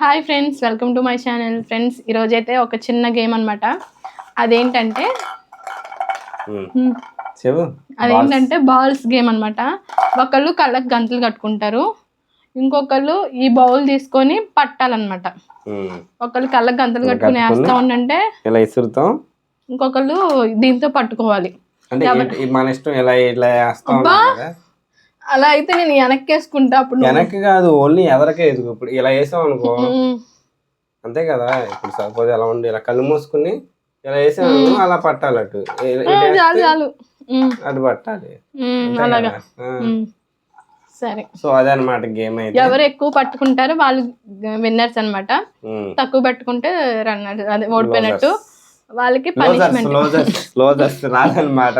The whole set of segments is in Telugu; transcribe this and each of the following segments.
Hi friends welcome to my channel. Friends ఈరోజైతే ఒక చిన్న గేమ్ అనమాట అదేంటంటే అదేంటంటే బాల్స్ గేమ్ అనమాట ఒకళ్ళు కళ్ళకి గంతులు కట్టుకుంటారు. ఇంకొకళ్ళు ఈ బౌల్ తీసుకొని పట్టాలన్నమాట. ఒకళ్ళు కళ్ళకి గంతులు కట్టుకుని? వేస్తా ఉండంటే ఇలా ఇసురుతాం? ఇంకొకళ్ళు దీంతో పట్టుకోవాలి. మన ఇష్టం ఇలా ఇలా వేస్తా అబ్బా! ఉంటాం కదా అలా అయితే నేను వెనక్కి వేసుకుంటా అప్పుడు వెనక్కి కాదు ఓన్లీ ఎదరకే ఎదుగు ఇప్పుడు ఇలా వేసాం అనుకో అంతే కదా ఇప్పుడు సపోజ్ ఎలా ఉండి ఇలా కళ్ళు మూసుకుని ఇలా వేసాం అనుకో, అలా పట్టాలి అటు. చాలు చాలు. అటు పట్టాలి. అలాగా. సరే. సో అదే అనమాట గేమ్ అయితే. ఎవరు ఎక్కువ పట్టుకుంటారో వాళ్ళు విన్నర్స్ అన్నమాట. ఉమ్. తక్కువ పట్టుకుంటే రన్నర్ అదే ఓడిపోయినట్టు. వాళ్ళకి పనిష్మెంట్ లోజర్స్ లోజర్స్ రాదనమాట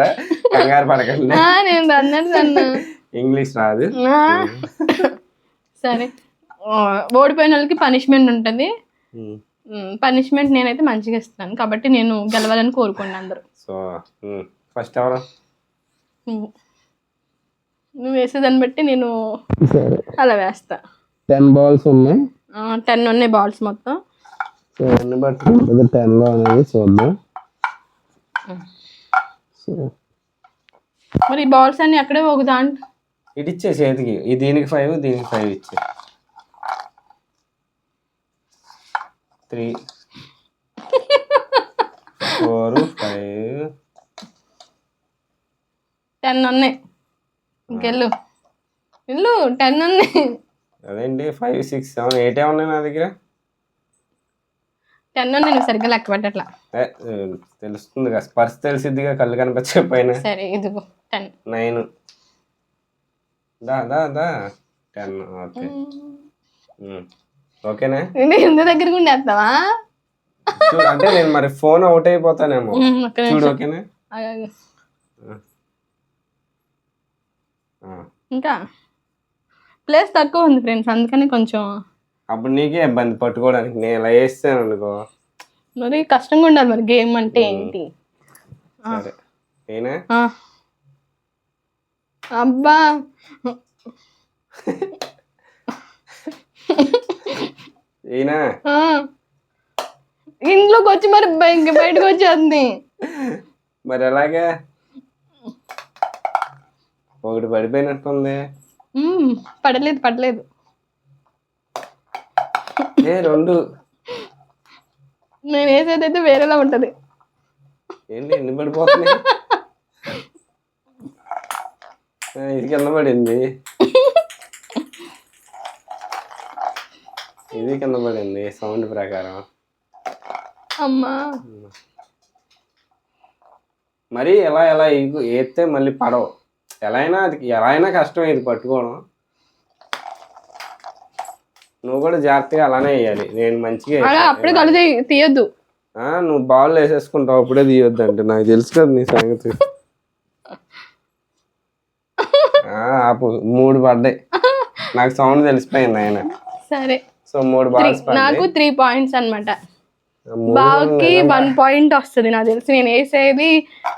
కంగారు పడకండి. నేను రన్నర్స్ అన్నా ఇంగ్లీష్ రాదు. సరే. ఓడిపోయిన వాళ్ళకి పనిష్మెంట్ ఉంటుంది. పనిష్మెంట్ నేనైతే మంచిగా ఇస్తాను కాబట్టి నేను గెలవాలని కోరుకోండి అందరూ. సో ఫస్ట్ ఎవరు? నువ్వు. నువ్వు వేసేదాన్ని బట్టి నేను సరే. అలా వేస్తా. టెన్ బాల్స్ ఉన్నాయి. టెన్ ఉన్నాయి బాల్స్ మొత్తం. సో ఎన్ని బట్టి ఉంటుంది టెన్లో అనేది చూద్దాం. మరి బాల్స్ అన్ని అక్కడే ఒక దాంట్లో ఇటు ఇచ్చే చేతికి. ఈ దీనికి ఫైవ్ దీనికి ఫైవ్ ఇచ్చే. త్రీ ఫోర్ ఫైవ్ టెన్ ఉన్నాయి. ఇంకెళ్ళు ఇల్లు టెన్ ఉన్నాయి అదేంటి? ఫైవ్ సిక్స్ సెవెన్ ఎయిట్ ఉన్నాయి నా దగ్గర? టెన్ ఉన్నాయి నువ్వు సరిగ్గా లెక్క పెట్టట్లా ఏ, ఏ, తెలుస్తుంది కదా. స్పర్శ తెలిసిద్దిగా కళ్ళు కనిపించకపోయినా సరే ఇదిగో టెన్ నైన్ దా దా దా. Ten okay. ఓకేనా ఇంత దగ్గరకు ఉండేస్తావా? చూడు అంటే నేను మరి ఫోన్ అవుట్ అయిపోతానేమో. ఒక్క చూడు ఓకేనా ఆగు. ఆ. ఇంకా? ప్లేస్ తక్కువ ఉంది ఫ్రెండ్స్ అందుకని కొంచెం అప్పుడు నీకే ఇబ్బంది పట్టుకోవడానికి. నేను ఇలా వేస్తాను అనుకో. మరి కష్టంగా ఉండాలి మరి గేమ్ అంటే ఏంటి? సరే. అయినా ఆ. అబ్బా. ఇంట్లోకి వచ్చి మరి బయ- బయటకు వచ్చేస్తుంది. మరి ఎలాగే? ఒకటి పడిపోయినట్టుంది. పడలేదు పడలేదు. ఏ రెండు. నేను వేసేదైతే వేరేలా ఉంటది. ఏంటి ఎన్ని పడిపోతున్నాయి? ఆ, ఇది కింద పడింది? ఇది కింద పడింది సౌండ్ ప్రకారం. అమ్మా. మరి ఎలా ఎలా ఇగు వేస్తే మళ్ళీ పడవు. ఎలా అయినా అది ఎలా అయినా కష్టం ఇది పట్టుకోవడం. నువ్వు కూడా జాగ్రత్తగా అలానే వేయాలి. నేను మంచిగా. అప్పుడే కళ్ళు తీయొద్దు. ఆ, నువ్వు బాల్ వేసేసుకుంటావు అప్పుడే తీయొద్దు అంటే నాకు తెలుసు కదా నీ సంగతి. ఆపు మూడు పడ్డాయి. నాకు సౌండ్ తెలిసిపోయింది ఆయన. సరే. సో మూడు నాకు త్రీ పాయింట్స్ మూడు బావుకి వన్ పాయింట్ వస్తుంది నాకు తెలిసి. నేను వేసేది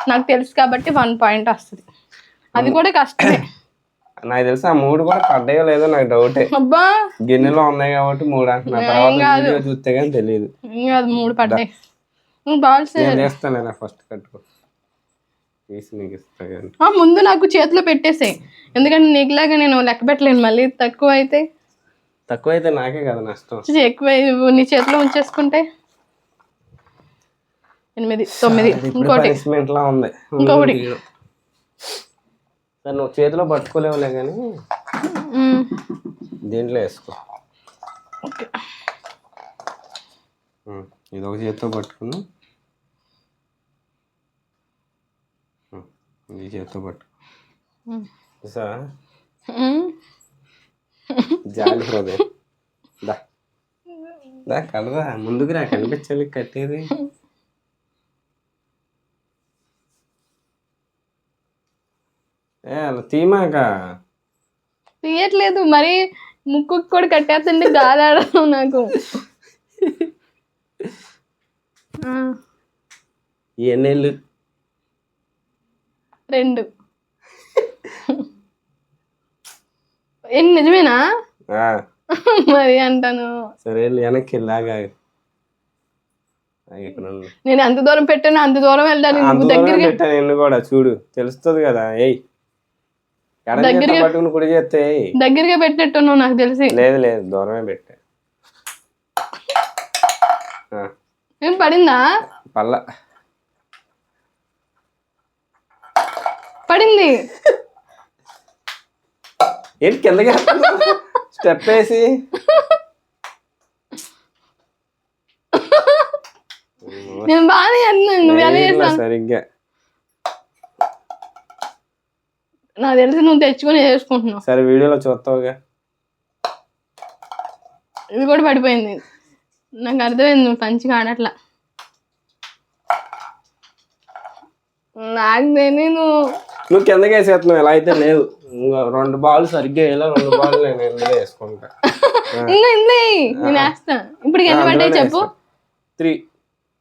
నాకు తెలుసు కాబట్టి వన్ పాయింట్ వస్తుంది. అది కూడా కష్టమే. నాకు తెలుసు ఆ మూడు కూడా పడ్డాయో లేదో నాకు డౌటే. అబ్బా! గిన్నెలో ఉన్నాయి కాబట్టి మూడు అంటున్నా. తర్వాత చూస్తే కానీ తెలియదు అది మూడు పడ్డాయి ఇలా ఫస్ట్ కట్టుకో ముందు నాకు చేతిలో పెట్టేసాయి. ఎందుకంటే నీకులాగా నేను లెక్క పెట్టలేను. మళ్ళీ తక్కువ అయితే తక్కువ అయితే నాకే కదా నష్టం. ఎక్కువ నీ చేతిలో ఉంచేసుకుంటే? ఎనిమిది తొమ్మిది ఇంకోటి. పనిష్మెంట్ లా ఉంది. ఇంకొకటి. సరే నువ్వు చేతిలో పట్టుకోలేవులే కానీ దీంట్లో వేసుకో. ఓకే. ఇది ఒక చేతితో పట్టుకుని ఈ చేతితో పట్టు ఉమ్. జాలి హృదయం దా. దా కలరా ముందుకు రా కనిపించాలి కట్టేది. ఏ అలా తీమాక. తీయట్లేదు మరి ముక్కు కూడా కట్టేస్తుంటే గాలి ఆడదు నాకు. ఎన్నేళ్ళు? రెండు. ఏం నిజమేనా? మరి అంటాను. సరే వెనక్కి వెళ్ళాగా. నేను ఎంత దూరం పెట్టానో అంత దూరం వెళ్ళాలి అంత నువ్వు దూరం దగ్గరగా పెట్టాను నిన్ను కూడా చూడు తెలుస్తుంది కదా ఏయ్. దగ్గరగా- పట్టుకుని కుడి చేస్తే. దగ్గరగా పెట్టినట్టున్నావు నాకు తెలిసి. లేదు లేదు దూరమే పెట్టా. ఏం పడిందా? పల్ల. పడింది. ఏంటి కిందకి స్టెప్ వేసి. నేను బాగానే చేస్తున్నాను నువ్వు ఎలా సరిగ్గా. నాకు తెలిసి నువ్వు తెచ్చుకొని చేసుకుంటున్నావు. సరే వీడియోలో చూస్తావుగా. ఇది కూడా పడిపోయింది. నాకు అర్థమైంది నువ్వు పంచిగా ఆడట్లా నాకు తెలియదు నువ్వు కిందకి వేసేస్తున్నావు ఎలా అయితే లేదు. రెండు బాల్ సరిగ్గా వేయాలి రెండు బాల్ నేను ఇందులో వేసుకుంటా. ఇందులో వెయ్యి. నేను వేస్తా. ఇప్పుడు ఎన్ని పడ్డాయి చెప్పు. త్రీ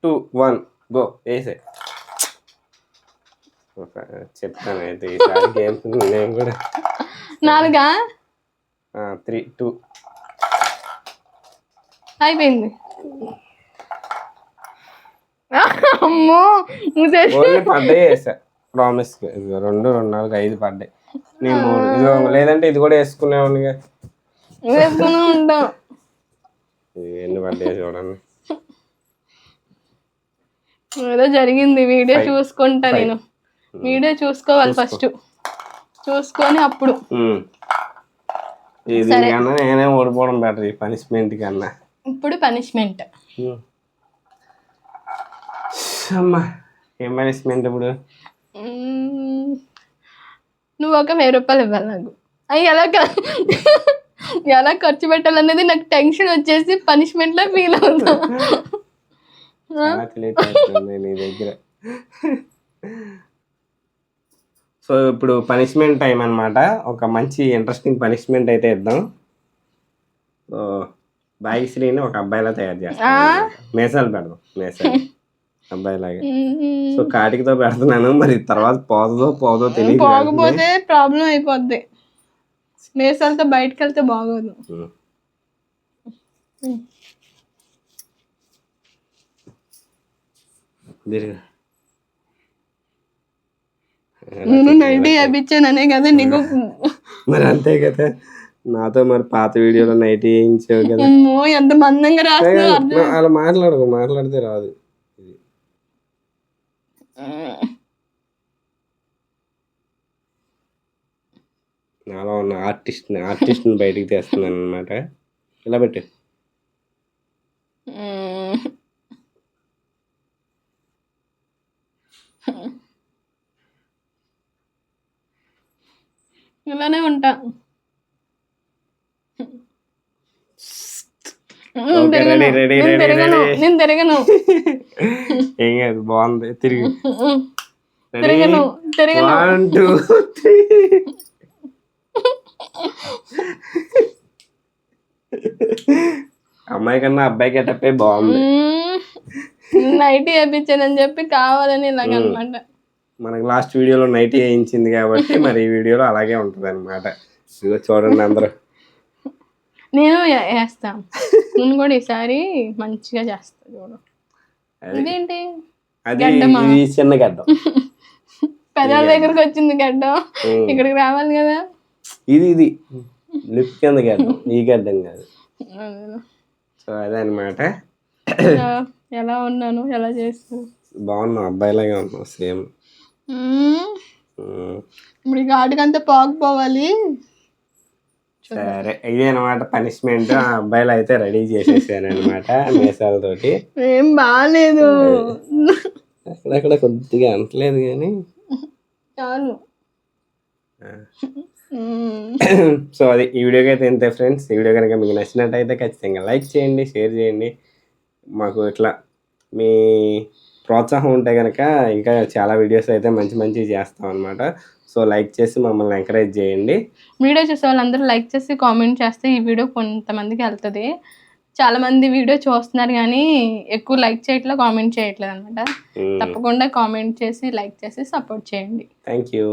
టూ వన్ గో వేసే. చెప్తాను అయితే ఈసారి గేమ్ నేను కూడా. నాలుగా? Three two. అయిపోయింది. అమ్మో నువ్వు ఓన్లీ పడ్డాయి వేసా. ప్రామిస్ ఇదిగో రెండు రెండు నాలుగు ఐదు పడ్డాయి. నేను మూడు. ఇదిగో లేదంటే ఇది కూడా వేసుకునేవాడిగా నువ్వు వేసుకుని ఇది ఎన్ని పడ్డాయి చూడండి. ఏదో జరిగింది వీడియో చూసుకుంటా నేను. వీడియో చూసుకోవాలి ఫస్ట్ చూసుకొని అప్పుడు. ఇది దీనికన్నా నేనే ఓడిపోవడం బెటర్ ఈ పనిష్మెంట్ కన్నా. ఇప్పుడు పనిష్మెంట్. అమ్మా ఏం పనిష్మెంట్ ఇప్పుడు? ఒక వెయ్యి రూపాయలు ఇవ్వాలి నాకు. అవి ఎలా ఎలా ఖర్చు పెట్టాలనేది నాకు టెన్షన్ వచ్చేసి పనిష్మెంట్లో ఫీల్ అవుతా. సో ఇప్పుడు పనిష్మెంట్ టైం అన్నమాట. ఒక మంచి ఇంట్రెస్టింగ్ పనిష్మెంట్ అయితే ఇద్దాం. సో బాయిశ్రీని ఒక అబ్బాయిలా తయారు చేస్తాం మేసాలు పెడదాం మేసాలు. అబ్బాయిలాగా. సో కాటికతో పెడుతున్నాను మరి తర్వాత పోదో పోదో తెలియదు పోకపోతే ప్రాబ్లం అయిపోద్ది. మేసాలతో బయటకు వెళ్తే బాగోదు. నేను నైట్ వేయించాననే కదా నీకు? మరి అంతే కదా. నాతో మరి పాత వీడియోలో నైట్ వేయించావు కదా. ఎంత మందంగా రాస్తున్నావు అలా మాట్లాడకు మాట్లాడితే రాదు. నాలో ఉన్న ఆర్టిస్ట్ ఆర్టిస్ట్ని బయటికి తెస్తున్నాను అనమాట ఇలా పెట్టు. ఇలానే ఉంటా. తిరగను. నేను ఏం కాదు బాగుంది. తిరిగి. తిరగను తిరగను వన్ టూ త్రీ అమ్మాయి కన్నా అబ్బాయి గెటప్పే బాగుంది. నైట్ వేయించానని చెప్పి కావాలని ఇలాగ అనమాట మనకు లాస్ట్ వీడియోలో నైట్ వేయించింది కాబట్టి మరి ఈ వీడియోలో అలాగే ఉంటుంది అనమాట చూడండి అందరూ. నేను వే- వేస్తా. నేను కూడా ఈసారి మంచిగా చేస్తా చూడు. ఇదేంటి? అది చిన్న గడ్డం. పెదాల దగ్గరకు వచ్చింది గడ్డం. ఇక్కడికి రావాలి కదా? ఇది ఇది. లిప్ కింద గడ్డం. ఈ గడ్డం కాదు. సో అదే అనమాట ఎలా- ఉన్నాను? ఎలా చేస్తాను బాగున్నాం. అబ్బాయిలాగే ఉన్నాం. సేమ్. ఇప్పుడు ఈ ఘాటుకంతా పోకపోవాలి. సరే ఇదే అనమాట పనిష్మెంట్ అబ్బాయిలు అయితే రెడీ చేసేసాను అనమాట మీసాలతోటి. ఏం బాగాలేదు అక్కడక్కడ కొద్దిగా అంటలేదు కానీ. చాలు. సో అది ఈ వీడియోకి అయితే ఇంతే ఫ్రెండ్స్ ఈ వీడియో కనుక మీకు నచ్చినట్టయితే ఖచ్చితంగా లైక్ చేయండి షేర్ చేయండి. మాకు ఇట్లా మీ ప్రోత్సాహం ఉంటే కనుక ఇంకా చాలా వీడియోస్ అయితే మంచి మంచివి చేస్తాం అనమాట సో లైక్ చేసి మమ్మల్ని ఎంకరేజ్ చేయండి. వీడియో చూసే వాళ్ళందరూ లైక్ చేసి కామెంట్ చేస్తే ఈ వీడియో కొంతమందికి వెళ్తుంది. చాలా మంది వీడియో చూస్తున్నారు కానీ ఎక్కువ లైక్ చేయట్లేదు కామెంట్ చేయట్లేదు అనమాట తప్పకుండా కామెంట్ చేసి లైక్ చేసి సపోర్ట్ చేయండి. Thank you.